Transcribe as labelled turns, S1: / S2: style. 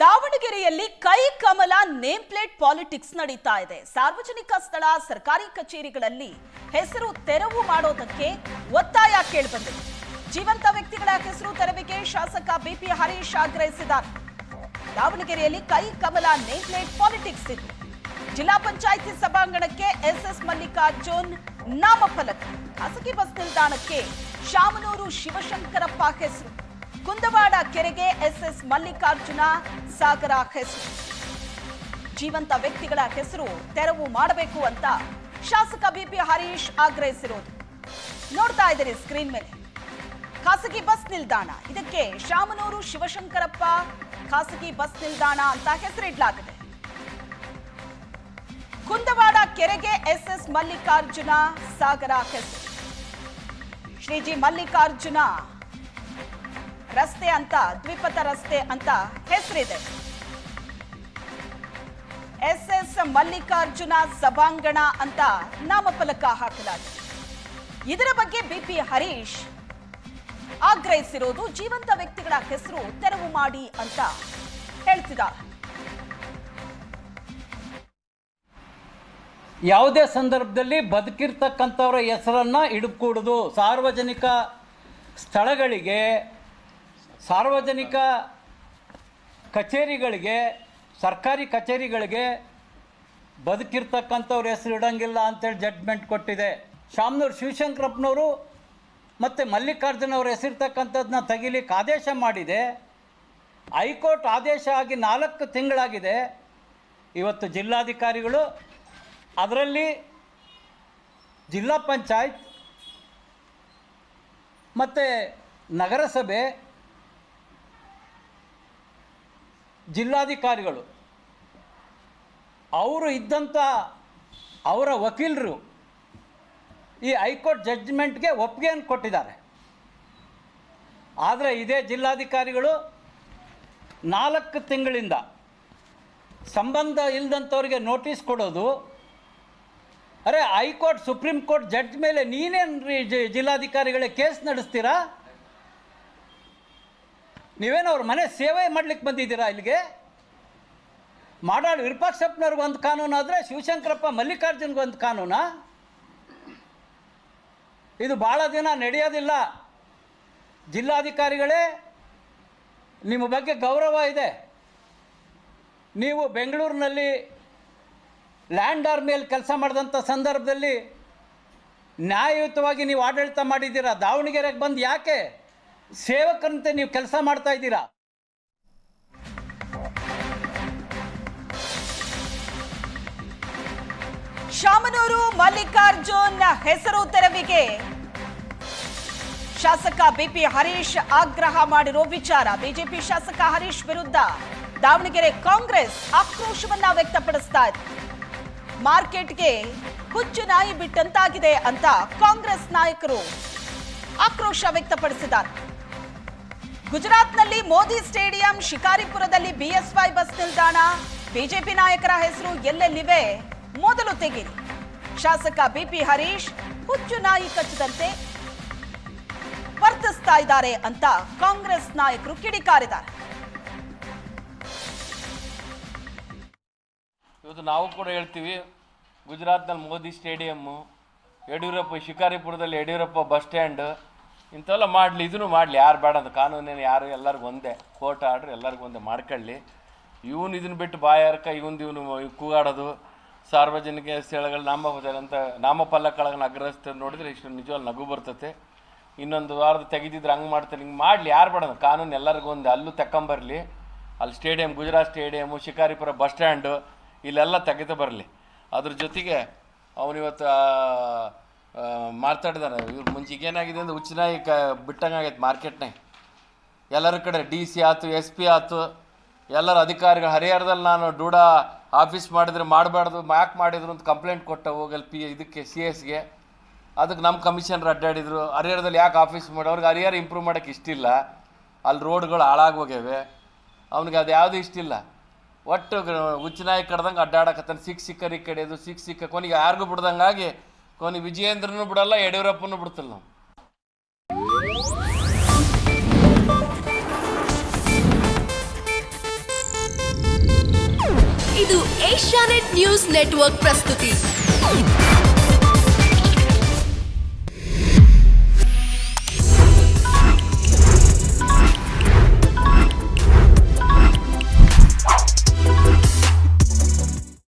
S1: ದಾವಣಗೆರೆಯಲ್ಲಿ ಕೈ ಕಮಲ name plate politics ನಡೀತಾ ಇದೆ. ಸಾರ್ವಜನಿಕ ಸ್ಥಳ, ಸರ್ಕಾರಿ ಕಚೇರಿಗಳಲ್ಲಿ ಹೆಸರು ತೆರವು ಮಾಡೋದಕ್ಕೆ ಒತ್ತಾಯ ಕೇಳಿಬಂದಿದೆ. ಜೀವಂತ ವ್ಯಕ್ತಿಗಳ ಹೆಸರು ತೆರವಿಗೆ ಶಾಸಕ ಬಿಪಿ ಹರೀಶ್ ಆಗ್ರಹಿಸಿದ್ದಾರೆ. ದಾವಣಗೆರೆಯಲ್ಲಿ ಕೈ ಕಮಲ ನೇಮ್ ಪ್ಲೇಟ್ ಪಾಲಿಟಿಕ್ಸ್ ಇದೆ. ಜಿಲ್ಲಾ ಪಂಚಾಯಿತಿ ಸಭಾಂಗಣಕ್ಕೆ ಎಸ್ಎಸ್ ಮಲ್ಲಿಕಾರ್ಜುನ್ ನಾಮಫಲಕ. ಖಾಸಗಿ ಬಸ್ ನಿಲ್ದಾಣಕ್ಕೆ ಶಾಮನೂರು ಶಿವಶಂಕರಪ್ಪ ಹೆಸರು. ಕುಂದವಾಡ ಕೆರೆಗೆ ಎಸ್ಎಸ್ ಮಲ್ಲಿಕಾರ್ಜುನ, ಸಾಗರ ಹೆಸರು. ಜೀವಂತ ವ್ಯಕ್ತಿಗಳ ಹೆಸರು ತೆರವು ಮಾಡಬೇಕು ಅಂತ ಶಾಸಕ ಬಿಪಿ ಹರೀಶ್ ಆಗ್ರಹಿಸಿರೋದು. ನೋಡ್ತಾ ಇದ್ದೀರಿ ಸ್ಕ್ರೀನ್ ಮೇಲೆ. ಖಾಸಗಿ ಬಸ್ ನಿಲ್ದಾಣ. ಇದಕ್ಕೆ ಶಾಮನೂರು ಶಿವಶಂಕರಪ್ಪ ಖಾಸಗಿ ಬಸ್ ನಿಲ್ದಾಣ ಅಂತ ಹೆಸರಿಡಲಾಗಿದೆ. ಕುಂದವಾಡ ಕೆರೆಗೆ ಎಸ್ಎಸ್ ಮಲ್ಲಿಕಾರ್ಜುನ, ಸಾಗರ ಹೆಸರು. ಶ್ರೀಜಿ ಮಲ್ಲಿಕಾರ್ಜುನ ರಸ್ತೆ ಅಂತ, ದ್ವಿಪಥ ರಸ್ತೆ ಅಂತ ಹೆಸರಿದೆ. ಎಸ್ ಎಸ್ ಮಲ್ಲಿಕಾರ್ಜುನ ಸಭಾಂಗಣ ಅಂತ ನಾಮಫಲಕ ಹಾಕಲಾಗಿದೆ. ಇದರ ಬಗ್ಗೆ ಬಿಪಿ ಹರೀಶ್ ಆಗ್ರಹಿಸಿರೋದು ಜೀವಂತ ವ್ಯಕ್ತಿಗಳ ಹೆಸರು ತೆರವು ಮಾಡಿ ಅಂತ ಹೇಳ್ತಿದ
S2: ಯಾವುದೇ ಸಂದರ್ಭದಲ್ಲಿ ಬದುಕಿರ್ತಕ್ಕಂಥವ್ರ ಹೆಸರನ್ನು ಹಿಡ್ಕೂಡುದು ಸಾರ್ವಜನಿಕ ಸ್ಥಳಗಳಿಗೆ ಸಾರ್ವಜನಿಕ ಕಚೇರಿಗಳಿಗೆ, ಸರ್ಕಾರಿ ಕಚೇರಿಗಳಿಗೆ ಬದುಕಿರ್ತಕ್ಕಂಥವ್ರ ಹೆಸರು ಇಡೋಂಗಿಲ್ಲ ಅಂತೇಳಿ ಜಡ್ಜ್ಮೆಂಟ್ ಕೊಟ್ಟಿದೆ. ಶಾಮನೂರು ಶಿವಶಂಕರಪ್ಪನವರು ಮತ್ತು ಮಲ್ಲಿಕಾರ್ಜುನವ್ರ ಹೆಸರಿರ್ತಕ್ಕಂಥದ್ದನ್ನ ತೆಗಿಲಿಕ್ಕೆ ಆದೇಶ ಮಾಡಿದೆ. ಹೈಕೋರ್ಟ್ ಆದೇಶ ಆಗಿ ನಾಲ್ಕು ತಿಂಗಳಾಗಿದೆ. ಇವತ್ತು ಜಿಲ್ಲಾಧಿಕಾರಿಗಳು ಅದರಲ್ಲಿ ಜಿಲ್ಲಾ ಪಂಚಾಯತ್ ಮತ್ತು ನಗರಸಭೆ ಜಿಲ್ಲಾಧಿಕಾರಿಗಳು, ಅವರು ಇದ್ದಂಥ ಅವರ ವಕೀಲರು ಈ ಹೈಕೋರ್ಟ್ ಜಡ್ಜ್ಮೆಂಟ್ಗೆ ಒಪ್ಪಿಗೆಯನ್ನು ಕೊಟ್ಟಿದ್ದಾರೆ. ಆದರೆ ಇದೇ ಜಿಲ್ಲಾಧಿಕಾರಿಗಳು ನಾಲ್ಕು ತಿಂಗಳಿಂದ ಸಂಬಂಧ ಇಲ್ಲದಂಥವ್ರಿಗೆ ನೋಟಿಸ್ ಕೊಡೋದು, ಅರೆ ಹೈಕೋರ್ಟ್, ಸುಪ್ರೀಂ ಕೋರ್ಟ್ ಜಡ್ಜ್ ಮೇಲೆ ನೀನೇನು ಜಿಲ್ಲಾಧಿಕಾರಿಗಳೇ ಕೇಸ್ ನಡೆಸ್ತೀರಾ? ನೀವೇನು ಅವ್ರ ಮನೆ ಸೇವೆ ಮಾಡ್ಲಿಕ್ಕೆ ಬಂದಿದ್ದೀರಾ ಇಲ್ಲಿಗೆ? ಮಾಡಾಳು ವಿರೂಪಾಕ್ಷಪ್ಪನವ್ರಿಗೆ ಒಂದು ಕಾನೂನು ಆದರೆ ಶಿವಶಂಕರಪ್ಪ ಮಲ್ಲಿಕಾರ್ಜುನ್ಗೆ ಒಂದು ಕಾನೂನಾ? ಇದು ಭಾಳ ದಿನ ನಡೆಯೋದಿಲ್ಲ. ಜಿಲ್ಲಾಧಿಕಾರಿಗಳೇ, ನಿಮ್ಮ ಬಗ್ಗೆ ಗೌರವ ಇದೆ. ನೀವು ಬೆಂಗಳೂರಿನಲ್ಲಿ ಲ್ಯಾಂಡ್ ಆರ್ಮಿಯಲ್ಲಿ ಕೆಲಸ ಮಾಡಿದಂಥ ಸಂದರ್ಭದಲ್ಲಿ ನ್ಯಾಯಯುತವಾಗಿ ನೀವು ಆಡಳಿತ ಮಾಡಿದ್ದೀರಾ? ದಾವಣಗೆರೆಗೆ ಬಂದು ಯಾಕೆ? ಸೇವಕರಂತೆ ನೀವು ಕೆಲಸ ಮಾಡ್ತಾ ಇದ್ದೀರಾ?
S1: ಶಾಮನೂರು ಮಲ್ಲಿಕಾರ್ಜುನ್ ಹೆಸರು ತೆರವಿಗೆ. ಶಾಸಕ ಬಿಪಿ ಹರೀಶ್ ಆಗ್ರಹ ಮಾಡಿರೋ ವಿಚಾರ. ಬಿಜೆಪಿ ಶಾಸಕ ಹರೀಶ್ ವಿರುದ್ಧ ದಾವಣಗೆರೆ ಕಾಂಗ್ರೆಸ್ ಆಕ್ರೋಶವನ್ನ ವ್ಯಕ್ತಪಡಿಸ್ತಾ ಇದೆ. ಮಾರ್ಕೆಟ್ಗೆ ಹುಚ್ಚು ನಾಯಿ ಬಿಟ್ಟಂತಾಗಿದೆ ಅಂತ ಕಾಂಗ್ರೆಸ್ ನಾಯಕರು ಆಕ್ರೋಶ ವ್ಯಕ್ತಪಡಿಸಿದ್ದಾರೆ. ಗುಜರಾತ್ನಲ್ಲಿ ಮೋದಿ ಸ್ಟೇಡಿಯಂ ಶಿಕಾರಿಪುರದಲ್ಲಿ ಬಿಎಸ್ವೈ ಬಸ್ ನಿಲ್ದಾಣ. ಬಿಜೆಪಿ ನಾಯಕರ ಹೆಸರು ಎಲ್ಲೆಲ್ಲಿವೆ? ಮೊದಲು ತೆಗೆದು ಶಾಸಕ ಬಿಪಿ ಹರೀಶ್, ಹುಚ್ಚು ನಾಯಿ ಕಚ್ಚಿದಂತೆ ವರ್ತಿಸ್ತಾ ಇದ್ದಾರೆ ಅಂತ ಕಾಂಗ್ರೆಸ್ ನಾಯಕರು ಕಿಡಿಕಾರಿದ್ದಾರೆ.
S3: ಇವತ್ತು ನಾವು ಕೂಡ ಹೇಳ್ತೀವಿ, ಗುಜರಾತ್ನಲ್ಲಿ ಮೋದಿ ಸ್ಟೇಡಿಯಮ್ಮು, ಯಡಿಯೂರಪ್ಪ ಶಿಕಾರಿಪುರದಲ್ಲಿ ಯಡಿಯೂರಪ್ಪ ಬಸ್ ಸ್ಟ್ಯಾಂಡ್ ಇಂಥವೆಲ್ಲ ಮಾಡಲಿ, ಇದನ್ನು ಮಾಡಲಿ, ಯಾರು ಬೇಡ ಅಂತ. ಕಾನೂನೇನು ಯಾರು ಎಲ್ಲರಿಗೂ ಒಂದೇ. ಕೋರ್ಟ್ ಆರ್ಡ್ರ್ ಎಲ್ಲರಿಗೂ ಒಂದೇ. ಮಾಡ್ಕೊಳ್ಳಿ. ಇವನು ಇದನ್ನು ಬಿಟ್ಟು ಬಾಯಾರಕ ಇವನು ಇವನು ಕೂಗಾಡೋದು. ಸಾರ್ವಜನಿಕ ಸ್ಥಳಗಳು ನಾಮ ಅಂತ ನಾಮಫಲಕಗಳನ್ನ ಅಗ್ರಸ್ತ ನೋಡಿದ್ರೆ ಇಷ್ಟು ನಿಜವಾಗ್ಲೂ ನಗು ಬರ್ತತೆ. ಇನ್ನೊಂದು ವಾರದ ತೆಗೆದಿದ್ರೆ ಹಂಗೆ ಮಾಡ್ತಾರೆ. ಹಿಂಗೆ ಮಾಡಲಿ, ಯಾರು ಬೇಡ ಕಾನೂನು ಎಲ್ಲರಿಗೂ ಒಂದೇ. ಅಲ್ಲೂ ತಗೊಂಬರಲಿ ಅಲ್ಲಿ stadium, Gujarat stadium Shikaripura bus stand, ಇಲ್ಲೆಲ್ಲ ತೆಗೆದು ಬರಲಿ. ಅದ್ರ ಜೊತೆಗೆ ಅವನು ಇವತ್ತು ಮಾತಾಡಿದಾರೆ, ಇವ್ರು ಮುಂಚೆ ಏನಾಗಿದೆ ಅಂದ್ರೆ ಹುಚ್ಚನಾಗಿ ಕ ಬಿಟ್ಟಂಗಾಗೈತೆ ಮಾರ್ಕೆಟ್ನಾಗ ಎಲ್ಲರ ಕಡೆ ಡಿ ಸಿ ಆಯ್ತು, ಎಸ್ ಪಿ ಆಯ್ತು, ಎಲ್ಲರ ಅಧಿಕಾರಿಗಳು ಹರಿಹರದಲ್ಲಿ ನಾನು ಡೂಡಾ ಆಫೀಸ್ ಮಾಡಿದ್ರೆ ಮಾಡಬಾರ್ದು, ಯಾಕೆ ಮಾಡಿದ್ರು ಅಂತ ಕಂಪ್ಲೇಂಟ್ ಕೊಟ್ಟ ಹೋಗಲ್ ಪಿ ಇದಕ್ಕೆ ಸಿ ಎಸ್ಗೆ. ಅದಕ್ಕೆ ನಮ್ಮ ಕಮಿಷನರ್ ಅಡ್ಡಾಡಿದ್ರು, ಹರಿಹರದಲ್ಲಿ ಯಾಕೆ ಆಫೀಸ್ ಮಾಡಿ, ಅವ್ರಿಗೆ ಹರಿಹರ ಇಂಪ್ರೂವ್ ಮಾಡೋಕ್ಕೆ ಇಷ್ಟಿಲ್ಲ ಅಲ್ಲಿ ರೋಡ್ಗಳು ಹಾಳಾಗೋಗ್ಯವೆ ಅವ್ನಿಗೆ ಅದು ಯಾವುದೂ ಇಷ್ಟಿಲ್ಲ ಒಟ್ಟು ಹುಚ್ಚನಾಯಿ ಕಡ್ದಂಗೆ ಅಡ್ಡಾಡಕತ್ತಾನೆ. ಸಿಕ್ಕ ಸಿಕ್ಕರಿ ಕಡೆಯೋದು ಸಿಕ್ಕ ಸಿಕ್ಕ ಕೊನೆಗೆ ಯಾರಿಗೂ ಬಿಡ್ದಂಗಾಗಿ ಕೊನೆ ವಿಜಯೇಂದ್ರನು ಬಿಡಲ್ಲ ಯಡಿಯೂರಪ್ಪನೂ ಬಿಡ್ತಿಲ್ಲ ನಾವು.
S4: ಇದು ಏಷ್ಯಾನೆಟ್ ನ್ಯೂಸ್ ನೆಟ್ವರ್ಕ್ ಪ್ರಸ್ತುತಿ.